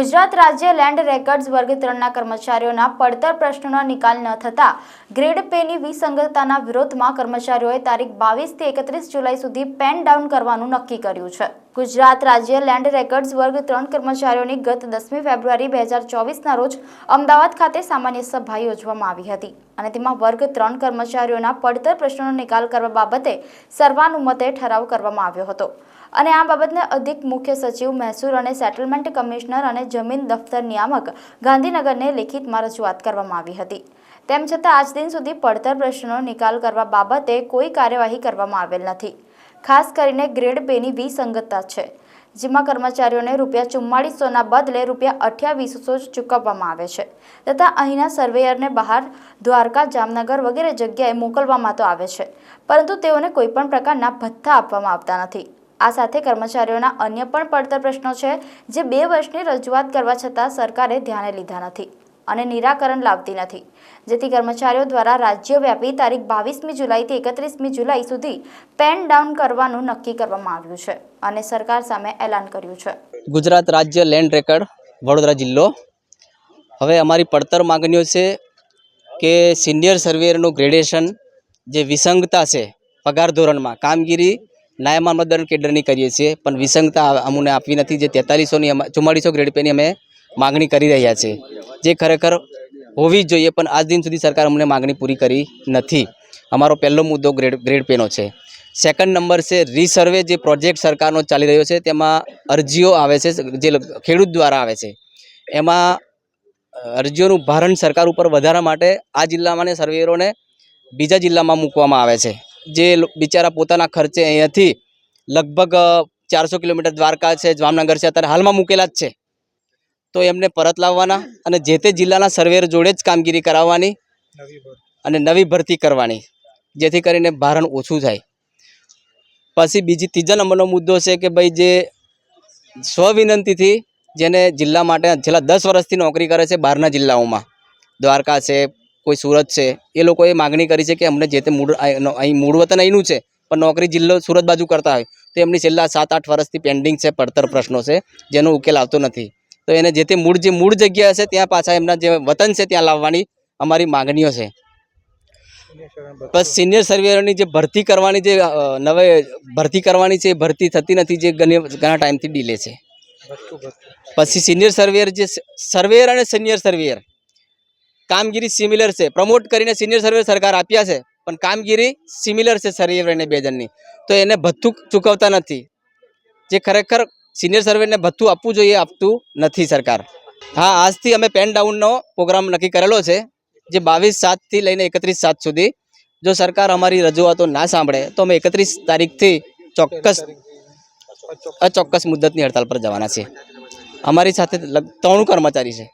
ગુજરાત રાજ્ય land records વર્ગ ત્રણના કર્મચારીઓના પડતર પ્રશ્નોનો નિકાલ ન થતા ગ્રેડ પેની વિસંગતતાના વિરોધમાં કર્મચારીઓએ તારીખ બાવીસથી એકત્રીસ જુલાઈ સુધી પેન ડાઉન કરવાનું નક્કી કર્યું છે. ગુજરાત રાજ્ય લેન્ડ રેકર્ડ્સ વર્ગ ત્રણ કર્મચારીઓની ગત દસમી ફેબ્રુઆરી બે હજાર ચોવીસના રોજ અમદાવાદ ખાતે સામાન્ય સભા યોજવામાં આવી હતી. અને તેમાં વર્ગ ત્રણ કર્મચારીઓના પડતર પ્રશ્નોનો નિકાલ કરવા બાબતે સર્વાનુમતે ઠરાવ કરવામાં આવ્યો હતો. અને આ બાબતને અધિક મુખ્ય સચિવ મહેસૂલ અને સેટલમેન્ટ કમિશનર અને જમીન દફતર નિયામક ગાંધીનગરને લેખિતમાં રજૂઆત કરવામાં આવી હતી. તેમ છતાં, આજ દિન સુધી પડતર પ્રશ્નોનો નિકાલ કરવા બાબતે કોઈ કાર્યવાહી કરવામાં આવેલ નથી. ખાસ કરીને ગ્રેડ બેની વિસંગતતા છે, જેમાં કર્મચારીઓને રૂપિયા ચુમ્માળીસોના બદલે રૂપિયા અઠ્યાવીસો ચૂકવવામાં આવે છે, તથા અહીંના સર્વેયરને બહાર દ્વારકા, જામનગર વગેરે જગ્યાએ મોકલવામાં તો આવે છે, પરંતુ તેઓને કોઈપણ પ્રકારના ભથ્થા આપવામાં આવતા નથી. આ સાથે કર્મચારીઓના અન્ય પણ પડતર પ્રશ્નો છે, જે બે વર્ષની રજૂઆત કરવા છતાં સરકારે ધ્યાને લીધા નથી. અને નિરાકરણ લાવતી નથી. જેથી કર્મચારીઓ દ્વારા રાજ્યવ્યાપી તારીખ બાવીસમી જુલાઈથી એકત્રીસમી જુલાઈ સુધી પેન ડાઉન કરવાનું નક્કી કરવામાં આવ્યું છે અને સરકાર સામે એલાન કર્યું છે. ગુજરાત રાજ્ય લેન્ડ રેકર્ડ, વડોદરા જિલ્લો. હવે અમારી પડતર માગણીઓ છે કે સિનિયર સર્વેયરનું ગ્રેડેશન જે વિસંગતા છે પગાર ધોરણમાં, કામગીરી નાયબ મતદાન કેડરની કરીએ છીએ, પણ વિસંગતા અમને આપવી નથી. જે તેતાલીસોની ચુમ્માળીસો ગ્રેડ પેની અમે માગણી કરી રહ્યા છીએ. જે ખરેખર હોવી જોઈએ, પણ આજ દિન સુધી સરકાર અમને માગણી પૂરી કરી નથી. અમારો પહેલો મુદ્દો ગ્રેડ ગ્રેડ પેનો છે. સેકન્ડ નંબર છે, રીસર્વે જે પ્રોજેક્ટ સરકારનો ચાલી રહ્યો છે, તેમાં અરજીઓ આવે છે, જે ખેડૂત દ્વારા આવે છે. એમાં અરજીઓનું ભારણ સરકાર ઉપર વધારવા માટે આ જિલ્લામાં સર્વેરોને બીજા જિલ્લામાં મૂકવામાં આવે છે. જે બિચારા પોતાના ખર્ચે અહીંયાથી લગભગ ચારસો કિલોમીટર દ્વારકા છે, જામનગર છે, અત્યારે હાલમાં મૂકેલા જ છે. તો એમને પરત લાવવાના અને જે તે જિલ્લાના સર્વેર જોડે જ કામગીરી કરાવવાની અને નવી ભરતી કરવાની જેથી કરીને ભારણ ઓછું થાય. પછી બીજી ત્રીજા નંબરનો મુદ્દો છે કે ભાઈ જે સ્વવિનંતીથી જેને જિલ્લા માટે છેલ્લા દસ વર્ષથી નોકરી કરે છે બહારના જિલ્લાઓમાં દ્વારકા છે કોઈ સુરત છે એ લોકોએ માગણી કરી છે કે અમને જે તે મૂળ અહીં મૂળ વતન અહીંનું છે પણ નોકરી જિલ્લો સુરત બાજુ કરતા હોય તો એમની છેલ્લા સાત આઠ વર્ષથી પેન્ડિંગ છે પડતર પ્રશ્નો છે જેનો ઉકેલ આવતો નથી. તો એને જે તે મૂળ જે મૂળ જગ્યા છે ત્યાં પાછા એમના જે વતન છે, ત્યાં લાવવાની અમારી માગણીઓ છે. બસ સિનિયર સર્વેયરોની જે ભરતી કરવાની જે નવે, ભરતી કરવાની છે એ ભરતી થતી નથી, જે ઘણા ટાઈમથી ડીલે છે. પછી સિનિયર સર્વેયર જે સર્વેયર અને સિનિયર સર્વેયર. કામગીરી સિમિલર છે. પ્રમોટ કરીને સિનિયર સર્વેયર સરકાર આપ્યા છે, પણ કામગીરી સિમિલર છે, સર્વેયર અને બે જણની. તો એને ભથ્થું ચૂકવતા નથી. જે ખરેખર સિનિયર સર્વેને ભથ્થું આપવું જોઈએ, આપતું નથી સરકાર. હા, આજથી અમે પેન ડાઉનનો પ્રોગ્રામ નક્કી કરેલો છે, જે બાવીસ સાતથી લઈને એકત્રીસ સાત સુધી. જો સરકાર અમારી રજૂઆતો ના સાંભળે, તો અમે એકત્રીસ તારીખથી ચોક્કસ અચોક્કસ મુદ્દતની હડતાલ પર જવાના છીએ. અમારી સાથે ત્રણ કર્મચારી છે.